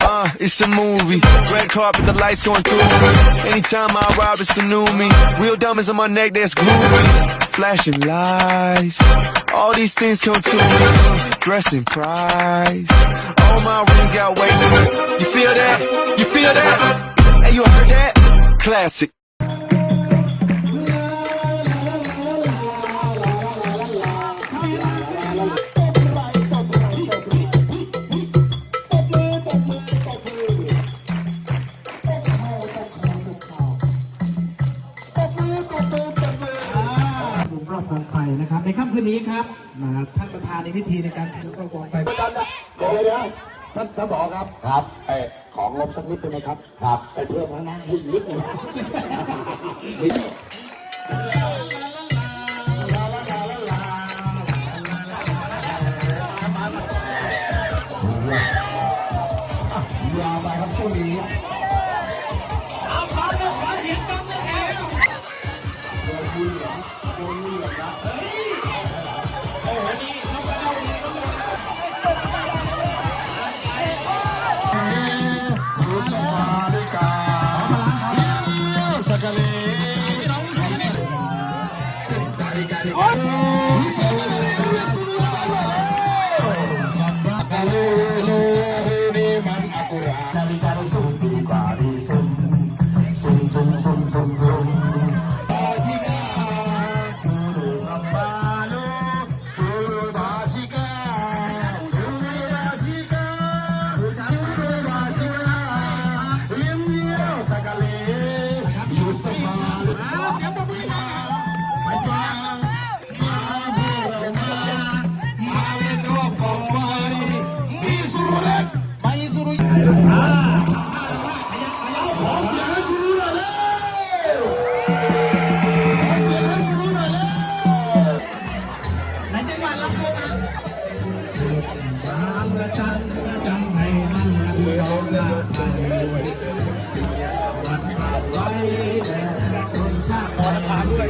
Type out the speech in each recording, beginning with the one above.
Uh, it's a movie. Red carpet, the lights going through me. Anytime I ride, it's the new me. Real diamonds on my neck, that's groovy. Flashing lights. All these things come to me. Dressing price. All my rings got weight. You feel that? You feel that? Hey, you heard that? Classic. นะครับ ในค่ำคืนนี้ครับมาท่านประธานในพิธีในการถือกองไฟเดี๋ยวเดี๋ยวเดี๋ยวท่านท่านบอกครับครับไอของงบสักนิดได้ไหมครับ ครับไปเพิ่มข้างหน้าให้อีกนิดหนึง บ ระจันระจันให้ท่านเดียวหน้าใจวัดฝากไว้แด่คนชาติขอทานด้วย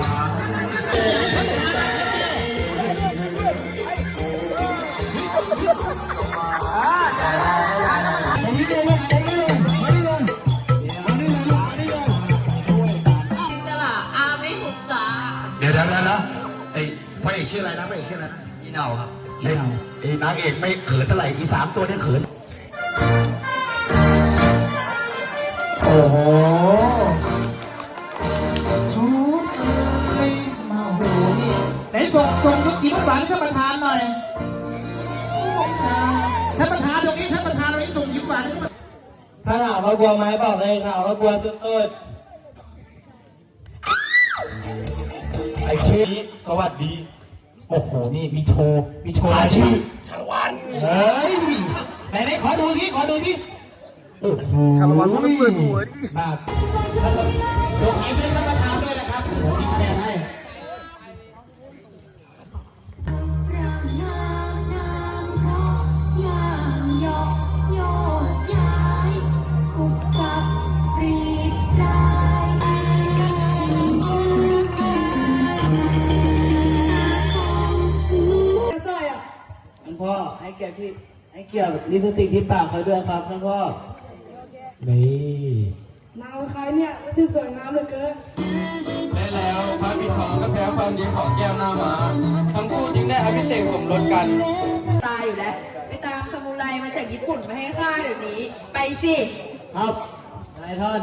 จะล่ะอาไม่หุบสาเดี๋ยวเดี๋ยวเดี๋ยวนะไอ้พระเอกชื่ออะไรนะพระเอกชื่ออะไรนะ พี่เนาครับไอ้ไอ้นางเอกไม่เขินเท่าไหร่อีสามตัวเนี่ยเขิน โอ้โหชุดเอ้ยมาโอ้โหนี่ไหนส่งส่งลูกหญิงหวานท่านประธานหน่อยท่านประธานตรงนี้ท่านประธานตรงนี้ส่งหญิงหวานขึ้นมาถ้าถามว่ากลัวไหมบอกเลยค่ะว่ากลัวสุดไอ้เคสสวัสดี โอ้โห นี่มีโชว์ มีโชว์อาชีพชาวันเฮ้ยไหนไหนขอดูที่ขอดูที่โอ้โหชาละวันมันต้องเปิดหัวดิแบบยกยิ้มให้ท่านประธานด้วยนะครับโอ้โหมีคะแนนใเกียรติลิปสติกที่ปากเขาด้วยครับท่านพ่อนี่นางใครเนี่ยชื่อสวยงามเหลือเกินและแล้วพระปิดทองก็แพ้ความดีของแก้วหน้ามาทั้งคู่จึงได้อภิเษกสมรสกัน ตายอยู่แล้วไปตามซามูไรมาจากญี่ปุ่นมาให้ข้าเดี๋ยวนี้ ไปสิครับอะไรท่าน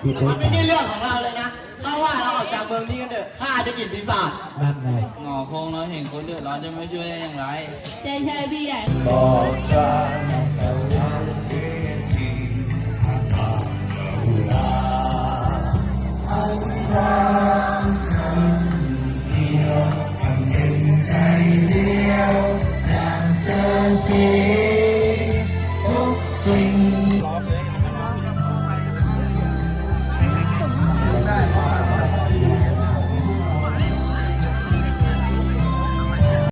ได้สิพี่โต๊ะไม่ได้เรื่องของเราเลยนะเข้าว่าเราออกจากเมืองนี้กันเถอะข้าจะกินปีศาจนั่นไง หงอคงเราเห็นคนเดือดร้อนจะไม่ช่วยได้อย่างไร ใช่ใช่พี่ใหญ่ บอกทาง